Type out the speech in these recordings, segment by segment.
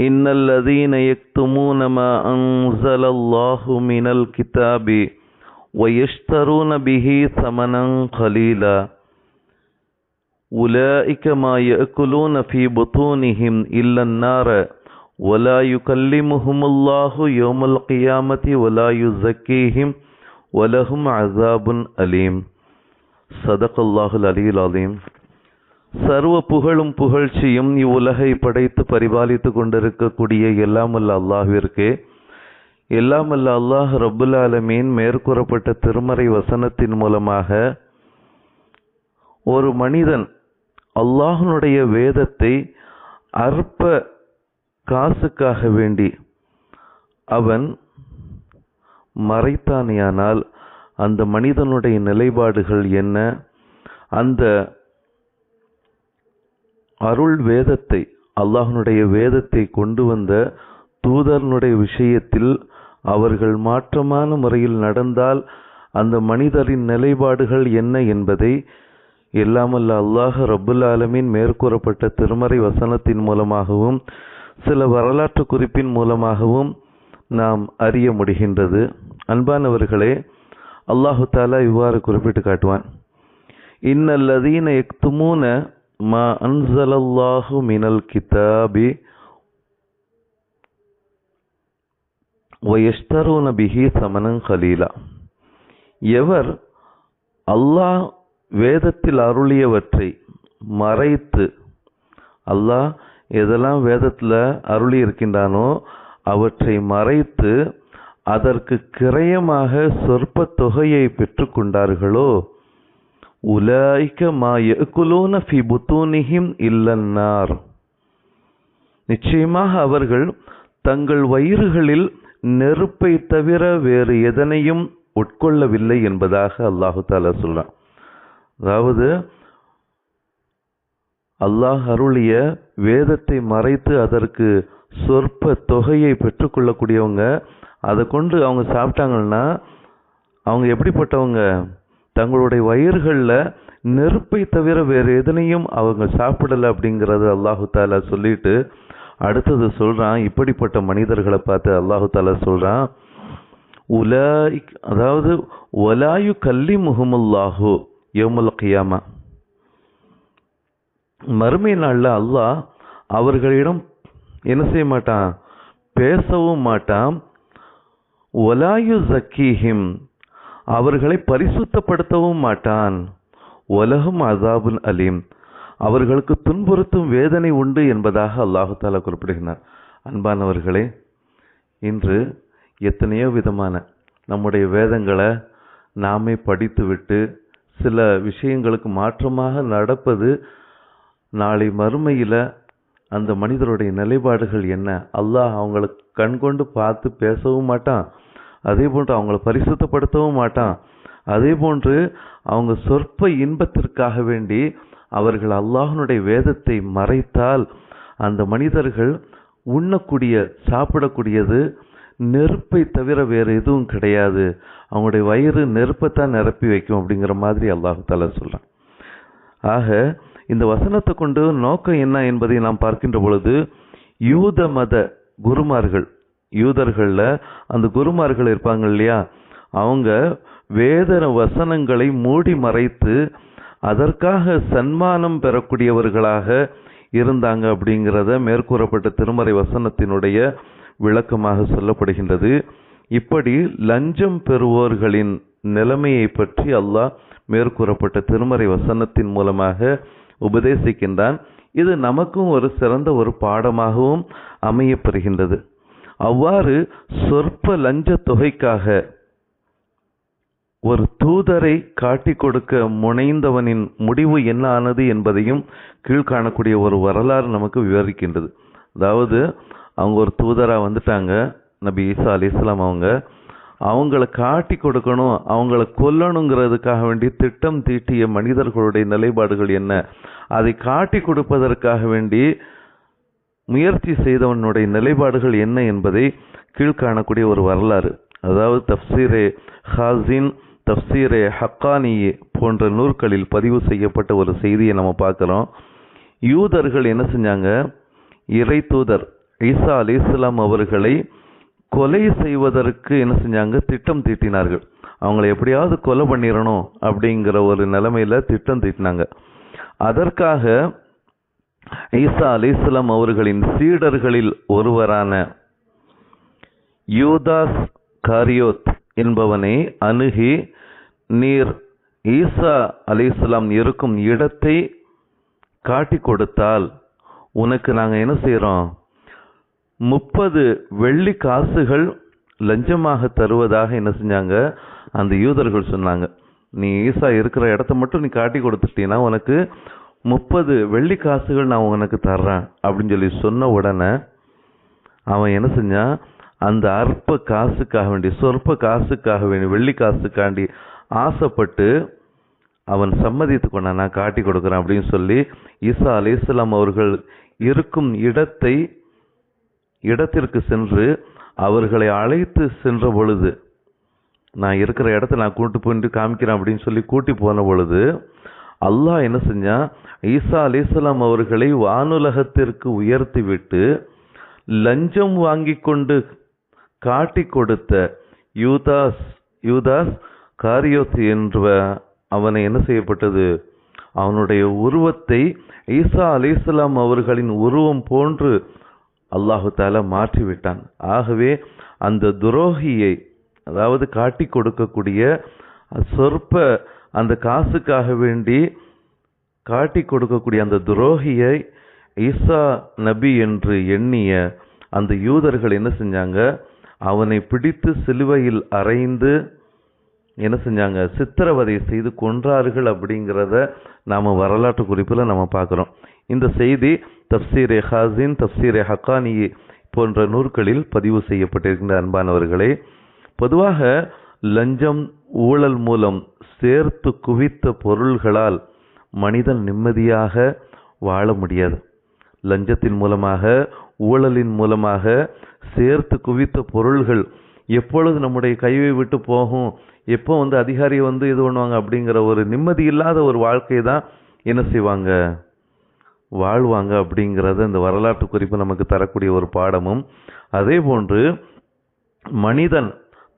إن الذين يكتمون ما أنزل الله من الكتاب ويشترون به ثمنا قليلا. أولئك ما يأكلون في بطونهم إلا النار ولا يكلمهم الله يوم القيامة ولا يزكيهم ولهم عذاب أليم. صدق الله العلي العظيم. சர்வ புகழும் புகழ்ச்சியும் இவ்வுலகை படைத்து பரிபாலித்து கொண்டிருக்கக்கூடிய எல்லாமல்ல அல்லாஹிற்கு எல்லாமல்ல அல்லாஹ் ரபுல் ஆலமீன் மேற்கூறப்பட்ட திருமறை வசனத்தின் மூலமாக ஒரு மனிதன் அல்லாஹனுடைய வேதத்தை அற்ப காசுக்காக வேண்டி அவன் மறைத்தானேயானால் அந்த மனிதனுடைய நிலைப்பாடுகள் என்ன? அந்த அருள் வேதத்தை அல்லாஹனுடைய வேதத்தை கொண்டு வந்த தூதர்னுடைய விஷயத்தில் அவர்கள் மாற்றமான முறையில் நடந்தால் அந்த மனிதரின் நிலைப்பாடுகள் என்ன என்பதை எல்லாமல்ல அல்லாஹ் ரபுல் ஆலமின் மேற்கூறப்பட்ட திருமறை வசனத்தின் மூலமாகவும் சில வரலாற்று குறிப்பின் மூலமாகவும் நாம் அறிய முடிகின்றது. அன்பானவர்களே அல்லாஹு தாலா இவ்வாறு குறிப்பிட்டு காட்டுவான். இன்னல்லதீன எக்துமூன மா அன்சலல்லாஹு மினல் கிதாபி வயஸ்தரூன பிஹி சமனன் கலீலா. எவர் அல்லாஹ் வேதத்தில் அருளியவற்றை மறைத்து அல்லாஹ் எதெல்லாம் வேதத்தில் அருளி இருக்கின்றானோ அவற்றை மறைத்து அதற்கு கிரயமாக சொற்ப தொகையை பெற்றுக்கொண்டார்களோ உலாய்க்க மா யகுலூன ஃபி புத்தூனிஹிம் இல்லன்னார் நிச்சயமாக அவர்கள் தங்கள் வயிறுகளில் நெருப்பை தவிர வேறு எதனையும் உட்கொள்ளவில்லை என்பதாக அல்லாஹு தாலா சொல்கிறான் அதாவது அல்லாஹ் அருளிய வேதத்தை மறைத்து அதற்கு சொற்ப தொகையை பெற்றுக்கொள்ளக்கூடியவங்க அதை கொண்டு அவங்க சாப்பிட்டாங்கன்னா அவங்க எப்படிப்பட்டவங்க? தங்களுடைய வயிறுகளில் நெருப்பை தவிர வேறு எதனையும் அவங்க சாப்பிடலை அப்படிங்கிறது அல்லாஹு தாலா சொல்லிட்டு அடுத்தது சொல்கிறான் இப்படிப்பட்ட மனிதர்களை பார்த்து அல்லாஹு தாலா சொல்கிறான் உலாய் அதாவது ஒலாயு கல்லி முகமுல்லாஹு யோமுல் கியாமா. மறுமை நாளில் அல்லாஹ் அவர்களிடம் என்ன செய்ய மாட்டான்? பேசவும் மாட்டான். ஒலாயு ஜக்கீஹிம் அவர்களை பரிசுத்தப்படுத்தவும் மாட்டான். உலகம் அசாபுன் அலீம். அவர்களுக்கு துன்புறுத்தும் வேதனை உண்டு என்பதாக அல்லாஹு தாலா குறிப்பிடுகிறார் அன்பானவர்களே இன்று எத்தனையோ விதமான நம்முடைய வேதங்களை நாமே படித்துவிட்டு சில விஷயங்களுக்கு மாற்றமாக நடப்பது நாளை மறுமையில் அந்த மனிதருடைய நிலைப்பாடுகள் என்ன? அல்லாஹ் அவங்களுக்கு கண்கொண்டு பார்த்து பேசவும் மாட்டான். அதே போன்று அவங்கள பரிசுத்தப்படுத்தவும் மாட்டான். அதே போன்று அவங்க சொற்ப இன்பத்திற்காக வேண்டி அவர்கள் அல்லாஹனுடைய வேதத்தை மறைத்தால் அந்த மனிதர்கள் உண்ணக்கூடிய சாப்பிடக்கூடியது நெருப்பை தவிர வேறு எதுவும் கிடையாது. அவங்களுடைய வயிறு நெருப்பைத்தான் நிரப்பி வைக்கும் அப்படிங்கிற மாதிரி அல்லாஹால சொல்கிறான் ஆக இந்த வசனத்தை கொண்டு நோக்கம் என்ன என்பதை நாம் பார்க்கின்ற பொழுது யூத மத குருமார்கள் யூதர்களில் அந்த குருமார்கள் இருப்பாங்க இல்லையா? அவங்க வேத வசனங்களை மூடி மறைத்து அதற்காக சன்மானம் பெறக்கூடியவர்களாக இருந்தாங்க அப்படிங்கிறத மேற்கூறப்பட்ட திருமறை வசனத்தினுடைய விளக்கமாக சொல்லப்படுகின்றது. இப்படி லஞ்சம் பெறுவோர்களின் நிலைமையை பற்றி அல்லாஹ் மேற்கூறப்பட்ட திருமறை வசனத்தின் மூலமாக உபதேசிக்கின்றான். இது நமக்கும் ஒரு சிறந்த ஒரு பாடமாகவும் அமையப்பெறுகின்றது அவ்வாறு சொற்ப லஞ்ச தொகைக்காக ஒரு தூதரை காட்டிக் கொடுக்க முனைந்தவனின் முடிவு என்ன ஆனது என்பதையும் கீழ்காணக்கூடிய ஒரு வரலாறு நமக்கு விவரிக்கின்றது. அதாவது அவங்க ஒரு தூதராக வந்துட்டாங்க நபி ஈசா அலிஸ்லாம் அவங்க. அவங்கள காட்டி கொடுக்கணும் அவங்கள கொல்லணுங்கிறதுக்காக வேண்டி திட்டம் தீட்டிய மனிதர்களுடைய நிலைப்பாடுகள் என்ன? அதை காட்டி கொடுப்பதற்காக வேண்டி முயற்சி செய்தவனுடைய நிலைப்பாடுகள் என்ன என்பதை கீழ்காணக்கூடிய ஒரு வரலாறு. அதாவது தப்சீரே ஹாசின் தப்சீரே ஹக்கானியே போன்ற நூற்களில் பதிவு செய்யப்பட்ட ஒரு செய்தியை நம்ம பார்க்குறோம். யூதர்கள் என்ன செஞ்சாங்க? இறை தூதர் ஈசா அலி இஸ்லாம் அவர்களை கொலை செய்வதற்கு என்ன செஞ்சாங்க? திட்டம் தீட்டினார்கள். அவங்கள எப்படியாவது கொலை பண்ணிடணும் அப்படிங்கிற ஒரு நிலைமையில் திட்டம் தீட்டினாங்க. அதற்காக ஈசா அலிஸ்லாம் அவர்களின் சீடர்களில் ஒருவரான யூதாஸ் காரியோத் என்பவனை அணுகி நீர் ஈசா அலிஸ்லாம் இருக்கும் இடத்தை காட்டி கொடுத்தால் உனக்கு நாங்கள் என்ன செய்கிறோம் முப்பது வெள்ளி காசுகள் லஞ்சமாக தருவதாக என்ன செஞ்சாங்க? அந்த யூதர்கள் சொன்னாங்க நீ ஈசா இருக்கிற இடத்த மட்டும் நீ காட்டி கொடுத்துட்டீங்கன்னா உனக்கு முப்பது வெள்ளி காசுகள் நான் உனக்கு தர்றேன் அப்படின்னு சொல்லி சொன்ன உடனே அவன் என்ன செஞ்சான்? அந்த அற்ப காசுக்காக வேண்டி சொற்ப காசுக்காக வேண்டி வெள்ளி காசுக்காண்டி ஆசைப்பட்டு அவன் சம்மதித்து கொண்டான் நான் காட்டி கொடுக்குறேன் அப்படின்னு சொல்லி ஈசா அலிஸ்லாம் அவர்கள் இருக்கும் இடத்தை இடத்திற்கு சென்று அவர்களை அழைத்து சென்ற பொழுது நான் இருக்கிற இடத்த நான் கூட்டு போயிட்டு காமிக்கிறேன் அப்படின்னு சொல்லி கூட்டி போன பொழுது அல்லாஹ் என்ன செஞ்சான் ஈசா அலிஸ்லாம் அவர்களை வானுலகத்திற்கு உயர்த்தி விட்டு லஞ்சம் வாங்கி கொண்டு காட்டி கொடுத்த யூதாஸ் யூதாஸ் காரியோத் என்ற அவனை என்ன செய்யப்பட்டது? அவனுடைய உருவத்தை ஈசா அலிஸ்லாம் அவர்களின் உருவம் போன்று அல்லாஹு தாலா மாற்றி விட்டான் ஆகவே அந்த துரோகியை அதாவது காட்டி கொடுக்கக்கூடிய சொற்ப அந்த காசுக்காக வேண்டி காட்டி கொடுக்கக்கூடிய அந்த துரோகியை ஈசா நபி என்று எண்ணிய அந்த யூதர்கள் என்ன செஞ்சாங்க? அவனை பிடித்து சிலுவையில் அறைந்து என்ன செஞ்சாங்க? சித்திரவதை செய்து கொன்றார்கள் அப்படிங்கிறத நாம் வரலாற்று குறிப்பில் நம்ம பார்க்குறோம். இந்த செய்தி தப்சீரே ஹாசின் தப்சீரே ஹக்கானி போன்ற நூற்களில் பதிவு செய்யப்பட்டிருக்கின்ற அன்பானவர்களே பொதுவாக லஞ்சம் ஊழல் மூலம் சேர்த்து குவித்த பொருள்களால் மனிதன் நிம்மதியாக வாழ முடியாது. லஞ்சத்தின் மூலமாக ஊழலின் மூலமாக சேர்த்து குவித்த பொருள்கள் எப்பொழுது நம்முடைய கையை விட்டு போகும் எப்போ வந்து அதிகாரி வந்து இது பண்ணுவாங்க அப்படிங்கிற ஒரு நிம்மதி இல்லாத ஒரு வாழ்க்கையை தான் என்ன செய்வாங்க? வாழ்வாங்க அப்படிங்கிறத இந்த வரலாற்று குறிப்பு நமக்கு தரக்கூடிய ஒரு பாடமும். அதே போன்று மனிதன்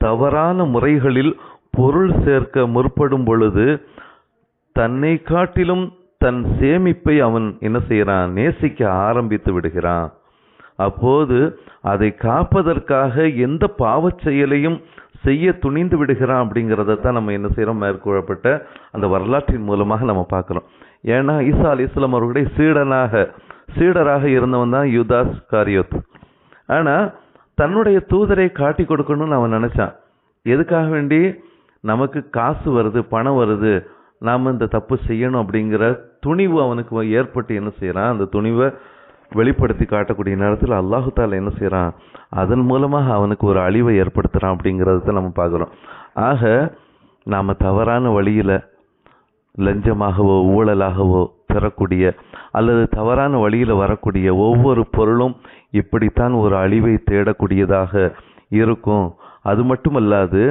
தவறான முறைகளில் பொருள் சேர்க்க முற்படும் பொழுது தன்னை காட்டிலும் தன் சேமிப்பை அவன் என்ன செய்கிறான்? நேசிக்க ஆரம்பித்து விடுகிறான். அப்போது அதை காப்பதற்காக எந்த பாவச் செயலையும் செய்ய துணிந்து விடுகிறான் அப்படிங்கிறத தான் நம்ம என்ன செய்கிறோம்? மேற்கொள்ளப்பட்ட அந்த வரலாற்றின் மூலமாக நம்ம பார்க்குறோம். ஏன்னா ஈசா அலி இஸ்லாம் அவர்களுடைய சீடனாக சீடராக இருந்தவன் தான் யுதாஸ் காரியோத். ஆனால் தன்னுடைய தூதரை காட்டி கொடுக்கணும்னு அவன் நினச்சான். எதுக்காக வேண்டி? நமக்கு காசு வருது பணம் வருது நாம் இந்த தப்பு செய்யணும் அப்படிங்கிற துணிவு அவனுக்கு ஏற்பட்டு என்ன செய்கிறான் அந்த துணிவை வெளிப்படுத்தி காட்டக்கூடிய நேரத்தில் அல்லாஹு தாலா என்ன செய்கிறான் அதன் மூலமாக அவனுக்கு ஒரு அழிவை ஏற்படுத்துகிறான் அப்படிங்கிறத நம்ம பார்க்குறோம். ஆக நாம் தவறான வழியில் லஞ்சமாகவோ ஊழலாகவோ பெறக்கூடிய அல்லது தவறான வழியில் வரக்கூடிய ஒவ்வொரு பொருளும் இப்படித்தான் ஒரு அழிவை தேடக்கூடியதாக இருக்கும். அது மட்டுமல்லாது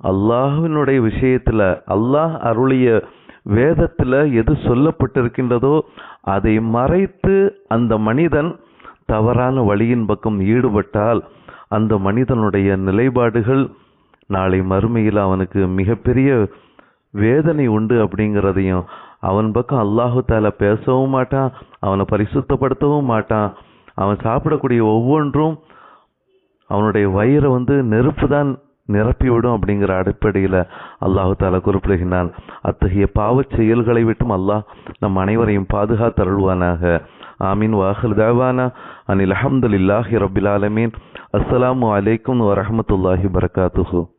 அல்லாஹுவினுடைய விஷயத்தில் அல்லாஹ் அருளிய வேதத்தில் எது சொல்லப்பட்டிருக்கின்றதோ அதை மறைத்து அந்த மனிதன் தவறான வழியின் பக்கம் ஈடுபட்டால் அந்த மனிதனுடைய நிலைப்பாடுகள் நாளை மறுமையில் அவனுக்கு மிகப்பெரிய வேதனை உண்டு அப்படிங்கிறதையும் அவன் பக்கம் அல்லாஹு பேசவும் மாட்டான் அவனை பரிசுத்தப்படுத்தவும் மாட்டான். அவன் சாப்பிடக்கூடிய ஒவ்வொன்றும் அவனுடைய வயிறை வந்து நெருப்பு தான் நிரப்பிவிடும் அப்படிங்கிற அடிப்படையில் அல்லாஹு தாலா குறிப்பிடுகிறான் அத்தகைய பாவச் செயல்களை விட்டும் அல்லாஹ் நம் அனைவரையும் பாதுகாத்தருள்வானாக. ஆமீன். வாஹல் தாவானா. அனில் அஹமதுல்லாஹி ரபில் ஆலமீன். அஸ்லாம் வலைக்கம் வரமத்துல்லாஹி வரகாத்துஹூ